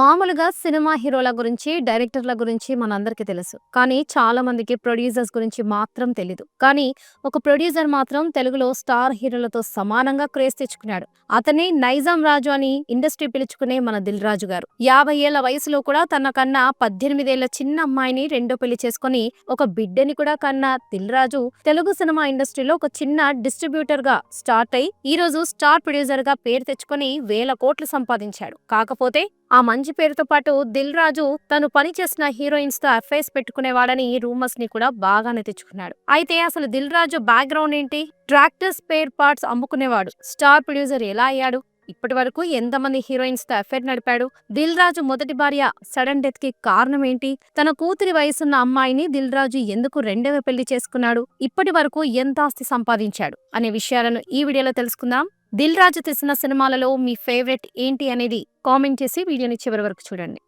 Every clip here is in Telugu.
మామూలుగా సినిమా హీరోల గురించి, డైరెక్టర్ల గురించి మనందరికీ తెలుసు. కానీ చాలా మందికి ప్రొడ్యూసర్స్ గురించి మాత్రం తెలీదు. కానీ ఒక ప్రొడ్యూసర్ మాత్రం తెలుగులో స్టార్ హీరోలతో సమానంగా క్రేజ్ తెచ్చుకున్నాడు. అతనే నైజాం రాజు అని ఇండస్ట్రీ పిలుచుకునే మన దిల్ రాజు గారు. యాభై ఏళ్ళ వయసులో కూడా తన కన్నా పద్దెనిమిదేళ్ళ చిన్న అమ్మాయిని రెండో పెళ్ళి చేసుకుని ఒక బిడ్డని కూడా కన్న దిల్ రాజు తెలుగు సినిమా ఇండస్ట్రీలో ఒక చిన్న డిస్ట్రిబ్యూటర్గా స్టార్ట్ అయి ఈ రోజు స్టార్ ప్రొడ్యూసర్గా పేరు తెచ్చుకొని వేల కోట్లు సంపాదించాడు. కాకపోతే ఆ మంచి పేరుతో పాటు దిల్ రాజు తను పనిచేసిన హీరోయిన్స్తో అఫైర్స్ పెట్టుకునేవాడని రూమర్స్ని కూడా బాగానే తెచ్చుకున్నాడు. అయితే అసలు దిల్ రాజు బ్యాక్గ్రౌండ్ ఏంటి? ట్రాక్టర్ స్పేర్ పార్ట్స్ అమ్ముకునేవాడు. స్టార్ ప్రొడ్యూసర్ ఎలా అయ్యాడు? ఇప్పటి వరకు ఎంతమంది హీరోయిన్స్తో అఫైర్ నడిపాడు? దిల్ రాజు మొదటి భార్య సడన్ డెత్కి కారణం ఏంటి? తన కూతురి వయసున్న అమ్మాయిని దిల్ రాజు ఎందుకు రెండవ పెళ్ళి చేసుకున్నాడు? ఇప్పటి వరకు ఎంత ఆస్తి సంపాదించాడు? అనే విషయాలను ఈ వీడియోలో తెలుసుకుందాం. దిల్ రాజు తీసిన సినిమాలలో మీ ఫేవరెట్ ఏంటి అనేది కామెంట్ చేసి వీడియోని చివరి వరకు చూడండి.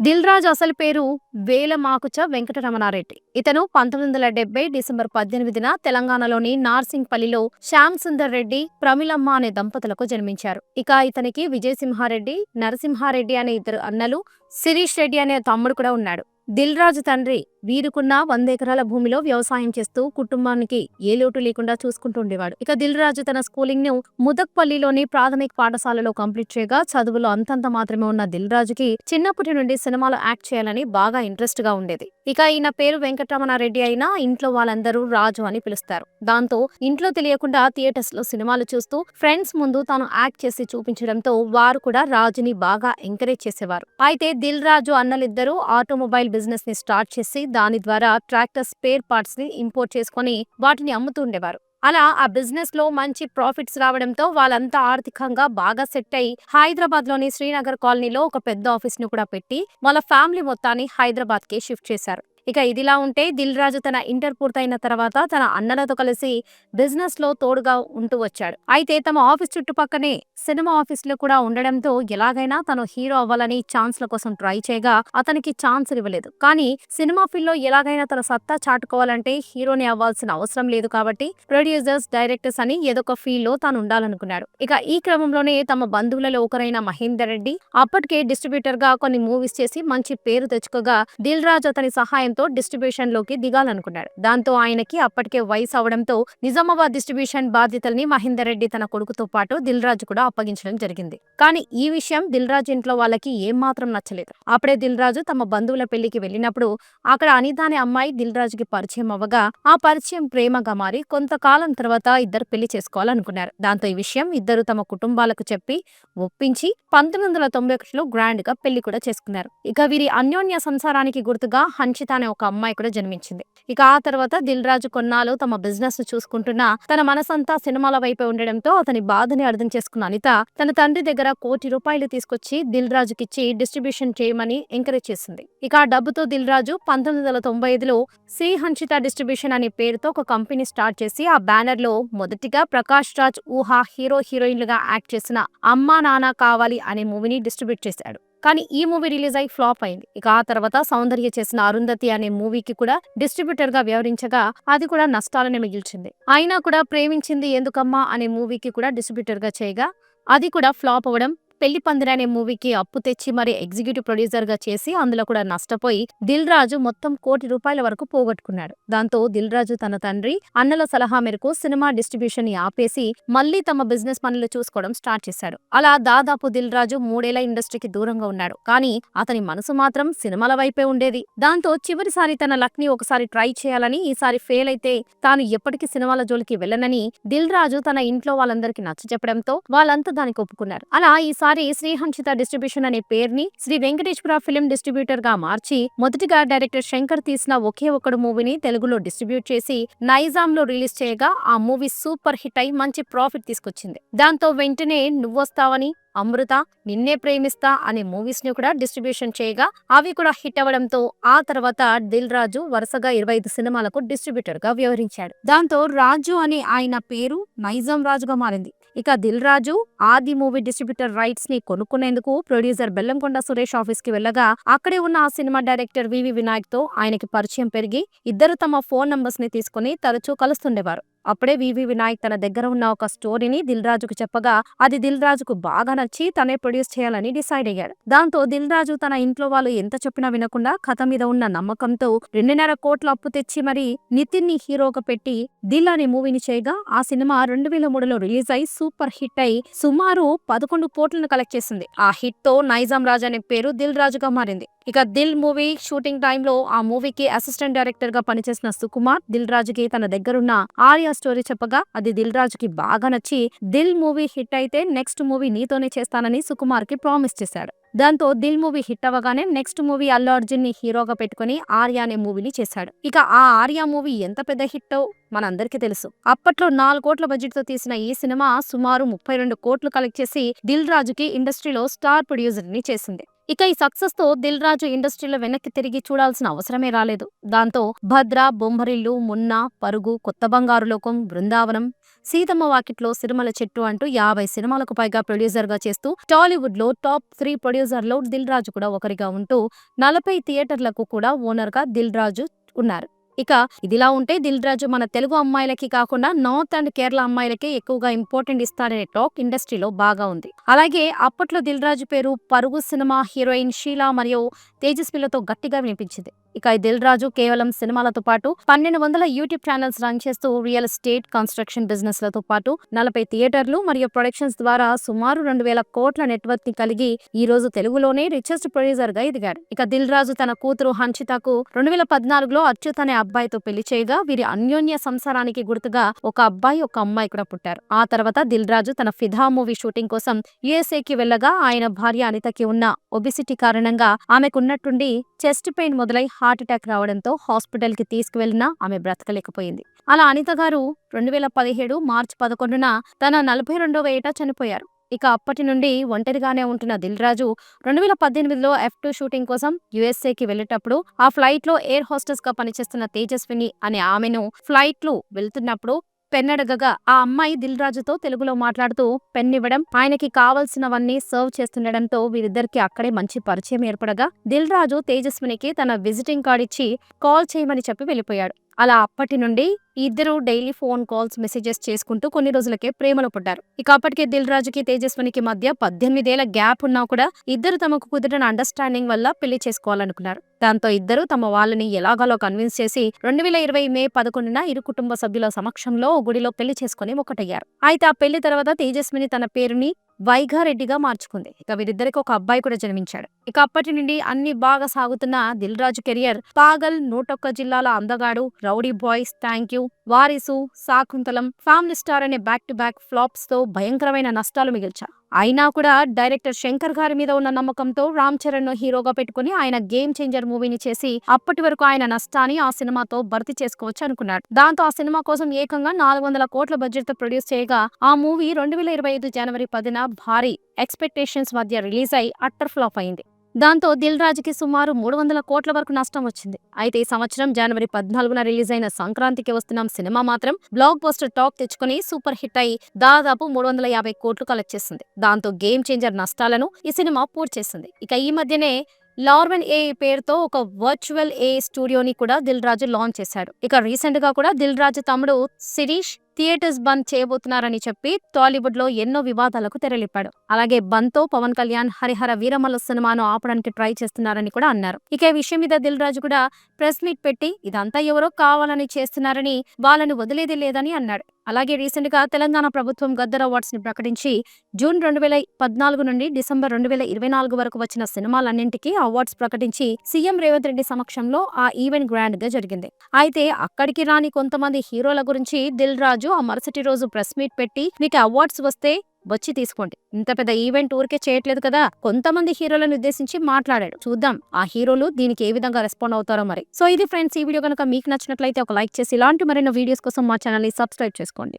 దిల్ రాజు అసలు పేరు వేలమాకుచ వెంకటరమణారెడ్డి. ఇతను పంతొమ్మిది వందల డెబ్బై డిసెంబర్ పద్దెనిమిదిన తెలంగాణలోని నార్సింగ్పల్లిలో శ్యామ్ సుందర్ రెడ్డి ప్రమిలమ్మ అనే దంపతులకు జన్మించారు. ఇక ఇతనికి విజయసింహారెడ్డి నరసింహారెడ్డి అనే ఇద్దరు అన్నలు శిరీష్ రెడ్డి అనే తమ్ముడు కూడా ఉన్నాడు. దిల్ రాజు తండ్రి వీరుకున్న వంద ఎకరాల భూమిలో వ్యవసాయం చేస్తూ కుటుంబానికి ఏ లోటు లేకుండా చూసుకుంటూ ఉండేవాడు. ఇక దిల్ రాజు తన స్కూలింగ్ను ముదక్పల్లిలోని ప్రాథమిక పాఠశాలలో కంప్లీట్ చేయగా చదువులో అంతంత మాత్రమే ఉన్న దిల్ రాజుకి చిన్నప్పటి నుండి సినిమాలో యాక్ట్ చేయాలని బాగా ఇంట్రెస్ట్గా ఉండేది. ఇక ఈయన పేరు వెంకటరమణారెడ్డి అయినా ఇంట్లో వాళ్ళందరూ రాజు అని పిలుస్తారు. దాంతో ఇంట్లో తెలియకుండా థియేటర్స్లో సినిమాలు చూస్తూ ఫ్రెండ్స్ ముందు తాను యాక్ట్ చేసి చూపించడంతో వారు కూడా రాజుని బాగా ఎంకరేజ్ చేసేవారు. అయితే దిల్ రాజు అన్నలిద్దరూ ఆటోమొబైల్ బిజినెస్ని స్టార్ట్ చేసి దాని ద్వారా ట్రాక్టర్ స్పేర్ పార్ట్స్ని ఇంపోర్ట్ చేసుకొని వాటిని అమ్ముతుండేవారు. అలా ఆ బిజినెస్లో మంచి ప్రాఫిట్స్ రావడంతో వాళ్ళంతా ఆర్థికంగా బాగా సెట్ అయి హైదరాబాద్లోని శ్రీనగర్ కాలనీలో ఒక పెద్ద ఆఫీస్ను కూడా పెట్టి వాళ్ళ ఫ్యామిలీ మొత్తాన్ని హైదరాబాద్కి షిఫ్ట్ చేశారు. ఇక ఇదిలా ఉంటే దిల్ రాజు తన ఇంటర్ పూర్తయిన తర్వాత తన అన్నలతో కలిసి బిజినెస్లో తోడుగా ఉంటూ వచ్చాడు. అయితే తమ ఆఫీస్ చుట్టుపక్కనే సినిమా ఆఫీసులు కూడా ఉండడంతో ఎలాగైనా తను హీరో అవ్వాలని ఛాన్స్ల కోసం ట్రై చేయగా అతనికి ఛాన్స్ ఇవ్వలేదు. కానీ సినిమా ఫీల్డ్లో ఎలాగైనా తన సత్తా చాటుకోవాలంటే హీరోని అవ్వాల్సిన అవసరం లేదు కాబట్టి ప్రొడ్యూసర్స్ డైరెక్టర్స్ అని ఏదొక ఫీల్డ్లో తాను ఉండాలనుకున్నాడు. ఇక ఈ క్రమంలోనే తమ బంధువులలో ఒకరైన మహేందర్ రెడ్డి అప్పటికే డిస్ట్రిబ్యూటర్గా కొన్ని మూవీస్ చేసి మంచి పేరు తెచ్చుకోగా దిల్ రాజు అతని సహాయం డిస్ట్రిబ్యూషన్లోకి దిగాలనుకున్నాడు. దాంతో ఆయనకి అప్పటికే వయసు అవడంతో నిజామాబాద్ డిస్ట్రిబ్యూషన్ బాధ్యతల్ని మహేందర్ రెడ్డి తన కొడుకుతో పాటు దిల్ రాజు కూడా అప్పగించడం జరిగింది. కానీ ఈ విషయం దిల్ రాజు ఇంట్లో వాళ్ళకి ఏమాత్రం నచ్చలేదు. అప్పుడే దిల్ రాజు తమ బంధువుల పెళ్ళికి వెళ్ళినప్పుడు అక్కడ అనిత అనే అమ్మాయి దిల్ రాజుకి పరిచయం అవ్వగా ఆ పరిచయం ప్రేమగా మారి కొంతకాలం తర్వాత ఇద్దరు పెళ్ళి చేసుకోవాలనుకున్నారు. దాంతో ఈ విషయం ఇద్దరు తమ కుటుంబాలకు చెప్పి ఒప్పించి పంతొమ్మిది వందల తొంభై ఒకటిలో గ్రాండ్గా పెళ్ళి కూడా చేసుకున్నారు. ఇక వీరి అన్యోన్య సంసారానికి గుర్తుగా హన్షిత అనే ఒక అమ్మాయి కూడా జన్మించింది. ఇక ఆ తర్వాత దిల్ రాజు కొన్నాళ్ళు తమ బిజినెస్ చూసుకుంటున్నా తన మనసంతా సినిమాల వైపే ఉండడంతో అతని బాధని అర్థం చేసుకున్న అనిత తన తండ్రి దగ్గర కోటి రూపాయలు తీసుకొచ్చి దిల్ రాజుకిచ్చి డిస్ట్రిబ్యూషన్ చేయమని ఎంకరేజ్ చేసింది. ఇక ఆ డబ్బుతో దిల్ రాజు పంతొమ్మిది వందల తొంభై ఐదులో శ్రీ హన్షిత డిస్ట్రిబ్యూషన్ అనే పేరుతో ఒక కంపెనీ స్టార్ట్ చేసి ఆ బ్యానర్లో మొదటిగా ప్రకాష్ రాజ్ ఊహా హీరో హీరోయిన్లుగా యాక్ట్ చేసిన అమ్మా నాన్న కావాలి అనే మూవీని డిస్ట్రిబ్యూట్ చేశాడు. కానీ ఈ మూవీ రిలీజ్ అయి ఫ్లాప్ అయింది. ఇక ఆ తర్వాత సౌందర్య చేసిన అరుంధతి అనే మూవీకి కూడా డిస్ట్రిబ్యూటర్గా వ్యవహరించగా అది కూడా నష్టాలనే మిగిల్చింది. అయినా కూడా ప్రేమించింది ఎందుకమ్మా అనే మూవీకి కూడా డిస్ట్రిబ్యూటర్గా చేయగా అది కూడా ఫ్లాప్ అవ్వడం పెళ్ళి పందిరి అనే మూవీకి అప్పు తెచ్చి మరి ఎగ్జిక్యూటివ్ ప్రొడ్యూసర్గా చేసి అందులో కూడా నష్టపోయి దిల్ రాజు మొత్తం కోటి రూపాయల వరకు పోగొట్టుకున్నాడు. దాంతో దిల్ రాజు తన తండ్రి అన్నల సలహా మేరకు సినిమా డిస్ట్రిబ్యూషన్ని ఆపేసి మళ్ళీ తమ బిజినెస్ పనులు చూసుకోవడం స్టార్ట్ చేశాడు అలా దాదాపు దిల్ రాజు మూడేళ్ళ ఇండస్ట్రీకి దూరంగా ఉన్నాడు. కానీ అతని మనసు మాత్రం సినిమాల వైపే ఉండేది. దాంతో చివరిసారి తన లక్ని ఒకసారి ట్రై చేయాలని ఈసారి ఫెయిల్ అయితే తాను ఎప్పటికీ సినిమాల జోలికి వెళ్ళనని దిల్ రాజు తన ఇంట్లో వాళ్ళందరికీ నచ్చ చెప్పడంతో వాళ్ళంతా దానికి ఒప్పుకున్నారు. అలా ఈసారి శ్రీ శ్రీహంషిత డిస్ట్రిబ్యూషన్ అనే పేరుని శ్రీ వెంకటేశ్వర ఫిలిం డిస్ట్రిబ్యూటర్గా మార్చి మొదటిగా డైరెక్టర్ శంకర్ తీసిన ఒకే ఒకడు మూవీని తెలుగులో డిస్ట్రిబ్యూట్ చేసి నైజాం లో రిలీజ్ చేయగా ఆ మూవీ సూపర్ హిట్ అయి మంచి ప్రాఫిట్ తీసుకొచ్చింది. దాంతో వెంటనే నువ్వొస్తావని అమృత నిన్నే ప్రేమిస్తా అనే మూవీస్ని కూడా డిస్ట్రిబ్యూషన్ చేయగా అవి కూడా హిట్ అవ్వడంతో ఆ తర్వాత దిల్ రాజు వరుసగా ఇరవై ఐదు సినిమాలకు డిస్ట్రిబ్యూటర్గా వ్యవహరించాడు. దాంతో రాజు అనే ఆయన పేరు నైజాం రాజుగా మారింది. ఇక దిల్ రాజు ఆది మూవీ డిస్ట్రిబ్యూటర్ రైట్స్ని కొనుక్కునేందుకు ప్రొడ్యూసర్ బెల్లంకొండ సురేష్ ఆఫీస్కి వెళ్ళగా అక్కడే ఉన్న ఆ సినిమా డైరెక్టర్ వివి వినాయక్తో ఆయనకి పరిచయం పెరిగి ఇద్దరు తమ ఫోన్ నంబర్స్ని తీసుకుని తరచూ కలుస్తుండేవారు. అప్పుడే వివి వినాయక్ తన దగ్గర ఉన్న ఒక స్టోరీని దిల్ రాజుకు చెప్పగా అది దిల్ రాజుకు బాగా నచ్చి తనే ప్రొడ్యూస్ చేయాలని డిసైడ్ అయ్యాడు. దాంతో దిల్ రాజు తన ఇంట్లో వాళ్ళు ఎంత చెప్పినా వినకుండా కథ మీద ఉన్న నమ్మకంతో రెండున్నర కోట్ల అప్పు తెచ్చి మరి నితిన్ని హీరోగా పెట్టి దిల్ అనే మూవీని చేయగా ఆ సినిమా రెండు వేల మూడులో రిలీజ్ అయి సూపర్ హిట్ అయి సుమారు పదకొండు కోట్లను కలెక్ట్ చేసింది. ఆ హిట్తో నైజాం రాజ్ అనే పేరు దిల్ రాజుగా మారింది. ఇక దిల్ మూవీ షూటింగ్ టైంలో ఆ మూవీకి అసిస్టెంట్ డైరెక్టర్గా పనిచేసిన సుకుమార్ దిల్ రాజుకి తన దగ్గరున్న ఆర్యా స్టోరీ చెప్పగా అది దిల్ రాజుకి బాగా నచ్చి దిల్ మూవీ హిట్ అయితే నెక్స్ట్ మూవీ నీతోనే చేస్తానని సుకుమార్కి ప్రామిస్ చేశాడు. దాంతో దిల్ మూవీ హిట్ అవ్వగానే నెక్స్ట్ మూవీ అల్లు అర్జున్ని హీరోగా పెట్టుకుని ఆర్య అనే మూవీని చేశాడు. ఇక ఆ ఆర్య మూవీ ఎంత పెద్ద హిట్ మనందరికీ తెలుసు. అప్పట్లో నాలుగు కోట్ల బడ్జెట్తో తీసిన ఈ సినిమా సుమారు ముప్పై రెండు కోట్లు కలెక్ట్ చేసి దిల్ రాజుకి ఇండస్ట్రీలో స్టార్ ప్రొడ్యూసర్ని చేసింది. ఇక ఈ సక్సెస్తో దిల్ రాజు ఇండస్ట్రీలో వెనక్కి తిరిగి చూడాల్సిన అవసరమే రాలేదు. దాంతో భద్ర బొంబరిల్లు మున్నా పరుగు కొత్త బంగారు లోకం బృందావనం సీతమ్మ వాకిట్లో సిరిమల చెట్టు అంటూ యాభై సినిమాలకు పైగా ప్రొడ్యూసర్గా చేస్తూ టాలీవుడ్లో టాప్ త్రీ ప్రొడ్యూసర్లో దిల్ రాజు కూడా ఒకరిగా ఉంటూ నలభై థియేటర్లకు కూడా ఓనర్గా దిల్ రాజు ఉన్నారు. ఇక ఇదిలా ఉంటే దిల్ రాజు మన తెలుగు అమ్మాయిలకి కాకుండా నార్త్ అండ్ కేరళ అమ్మాయిలకే ఎక్కువగా ఇంపార్టెంట్ ఇస్తాడనే టాక్ ఇండస్ట్రీలో బాగా ఉంది. అలాగే అప్పట్లో దిల్ రాజు పేరు పరుగు సినిమా హీరోయిన్ షీలా మరియు తేజస్విలతో గట్టిగా వినిపించింది. ఇక దిల్ రాజు కేవలం సినిమాలతో పాటు పన్నెండు వందల యూట్యూబ్ ఛానల్స్ రన్ చేస్తూ రియల్ ఎస్టేట్ కన్స్ట్రక్షన్ బిజినెస్లతో పాటు నలభై థియేటర్లు మరియు ప్రొడక్షన్స్ ద్వారా సుమారు రెండు వేల కోట్ల నెట్వర్క్ని కలిగి ఈ రోజు తెలుగులోనే రిచెస్ట్ ప్రొడ్యూసర్గా ఎదిగాడు. ఇక దిల్ రాజు తన కూతురు హన్షితకు రెండు వేల పద్నాలుగులో అచ్యుత్ అనే అబ్బాయితో పెళ్ళి చేయగా వీరి అన్యోన్య సంసారానికి గుర్తుగా ఒక అబ్బాయి ఒక అమ్మాయి కూడా పుట్టారు. ఆ తర్వాత దిల్ రాజు తన ఫిదా మూవీ షూటింగ్ కోసం యుఎస్ఏకి వెళ్ళగా ఆయన భార్య అనితకి ఉన్న ఒబిసిటీ కారణంగా ఆమెకున్న అన్నట్టుండి చెస్ట్ పెయిన్ మొదలై హార్ట్ అటాక్ రావడంతో హాస్పిటల్కి తీసుకువెళ్ళినా ఆమె బ్రతకలేకపోయింది. అలా అనిత గారు రెండు వేల పదిహేడు మార్చి పదకొండున తన నలభై రెండవ ఏటా చనిపోయారు. ఇక అప్పటి నుండి ఒంటరిగానే ఉంటున్న దిల్ రాజు రెండు వేల పద్దెనిమిదిలో ఎఫ్ టూ షూటింగ్ కోసం యుఎస్ఏకి వెళ్ళేటప్పుడు ఆ ఫ్లైట్లో ఎయిర్ హోస్టెస్గా పనిచేస్తున్న తేజస్విని అనే ఆమెను ఫ్లైట్లో వెళ్తున్నప్పుడు పెన్నడగగా ఆ అమ్మాయి దిల్ రాజుతో తెలుగులో మాట్లాడుతూ పెన్ ఇవ్వడం ఆయనకి కావలసినవన్నీ సర్వ్ చేస్తుండడంతో వీరిద్దరికి అక్కడే మంచి పరిచయం ఏర్పడగా దిల్ రాజు తేజస్వినికి తన విజిటింగ్ కార్డ్ ఇచ్చి కాల్ చేయమని చెప్పి వెళ్ళిపోయాడు. అలా అప్పటి నుండి ఇద్దరు డైలీ ఫోన్ కాల్స్ మెసేజెస్ చేసుకుంటూ కొన్ని రోజులకే ప్రేమలో పడ్డారు. ఇక అప్పటికే దిల్ రాజుకి తేజస్వినికి మధ్య పద్దెనిమిదేళ్ళ గ్యాప్ ఉన్నా కూడా ఇద్దరు తమకు కుదిరిన అండర్స్టాండింగ్ వల్ల పెళ్ళి చేసుకోవాలనుకున్నారు. దాంతో ఇద్దరు తమ వాళ్ళని ఎలాగాలో కన్విన్స్ చేసి రెండు వేల ఇరవై మే పదకొండున ఇరు కుటుంబ సభ్యుల సమక్షంలో గుడిలో పెళ్ళి చేసుకుని ఒకటయ్యారు అయితే ఆ పెళ్ళి తర్వాత తేజస్విని తన పేరుని వైఘారెడ్డిగా మార్చుకుంది. ఇక వీరిద్దరికి ఒక అబ్బాయి కూడా జన్మించాడు. ఇక అప్పటి నుండి అన్ని బాగా సాగుతున్న Dil Raju career. Paagal Nootokka Jillala Andagadu rowdy boys thank you. Varisu Shaakuntalam family star అనే బ్యాక్ టు బ్యాక్ ఫ్లాప్స్తో భయంకరమైన నష్టాలు మిగిల్చా. అయినా కూడా డైరెక్టర్ శంకర్ గారి మీద ఉన్న నమ్మకంతో రామ్ చరణ్ను హీరోగా పెట్టుకుని ఆయన గేమ్ చేంజర్ మూవీని చేసి అప్పటి వరకు ఆయన నష్టాన్ని ఆ సినిమాతో భర్తీ చేసుకోవచ్చు అనుకున్నాడు. దాంతో ఆ సినిమా కోసం ఏకంగా నాలుగు వందల కోట్ల బడ్జెట్తో ప్రొడ్యూస్ చేయగా ఆ మూవీ రెండు వేల ఇరవై ఐదు జనవరి పదిన భారీ ఎక్స్పెక్టేషన్స్ మధ్య రిలీజ్ అయి అట్టర్ ఫ్లాప్ అయింది. దాంతో దిల్ రాజుకి సుమారు మూడు వందల కోట్ల వరకు నష్టం వచ్చింది. అయితే ఈ సంవత్సరం జనవరి పద్నాలుగున రిలీజ్ అయిన సంక్రాంతికి వస్తున్న సినిమా మాత్రం బ్లాక్ బస్టర్ టాక్ తెచ్చుకుని సూపర్ హిట్ అయి దాదాపు మూడు వందల యాభై కోట్లు కలెక్ట్ చేసింది. దాంతో గేమ్ చేంజర్ నష్టాలను ఈ సినిమా పూర్తి చేసింది ఇక ఈ మధ్యనే లార్వెన్ ఏ పేరుతో ఒక వర్చువల్ ఏ స్టూడియోని కూడా దిల్ రాజు లాంచ్ చేశాడు. ఇక రీసెంట్గా కూడా దిల్ రాజు తమ్ముడు శిరీష్ థియేటర్స్ బంద్ చేయబోతున్నారని చెప్పి టాలీవుడ్లో ఎన్నో వివాదాలకు తెరలిప్పాడు అలాగే బంద్తో పవన్ కళ్యాణ్ హరిహర వీరమల్ల సినిమాను ఆపడానికి ట్రై చేస్తున్నారని కూడా అన్నారు. ఇక ఈ విషయం మీద దిల్ రాజు కూడా ప్రెస్ మీట్ పెట్టి ఇదంతా ఎవరో కావాలని చేస్తున్నారని వాళ్ళని వదిలేది లేదని అన్నాడు. అలాగే రీసెంట్గా తెలంగాణ ప్రభుత్వం గద్దర్ అవార్డ్స్ని ప్రకటించి జూన్ రెండు వేల పద్నాలుగు నుండి డిసెంబర్ రెండు వేల ఇరవై నాలుగు వరకు వచ్చిన సినిమాలన్నింటికీ అవార్డ్స్ ప్రకటించి సీఎం రేవంత్ రెడ్డి సమక్షంలో ఆ ఈవెంట్ గ్రాండ్గా జరిగింది. అయితే అక్కడికి రాని కొంతమంది హీరోల గురించి దిల్ రాజు ఆ మరుసటి రోజు ప్రెస్ మీట్ పెట్టి మీకు అవార్డ్స్ వస్తే వచ్చి తీసుకోండి. ఇంత పెద్ద ఈవెంట్ ఊరికే చేయట్లేదు కదా? కొంతమంది హీరోలను ఉద్దేశించి మాట్లాడాడు. చూద్దాం ఆ హీరోలు దీనికి ఏ విధంగా రెస్పాండ్ అవుతారో మరి. సో ఇది ఫ్రెండ్స్ ఈ వీడియో కనుక మీకు నచ్చినట్లయితే ఒక లైక్ చేసి ఇలాంటి మరిన్న వీడియోస్ కోసం మా ఛానల్ని సబ్స్క్రైబ్ చేసుకోండి.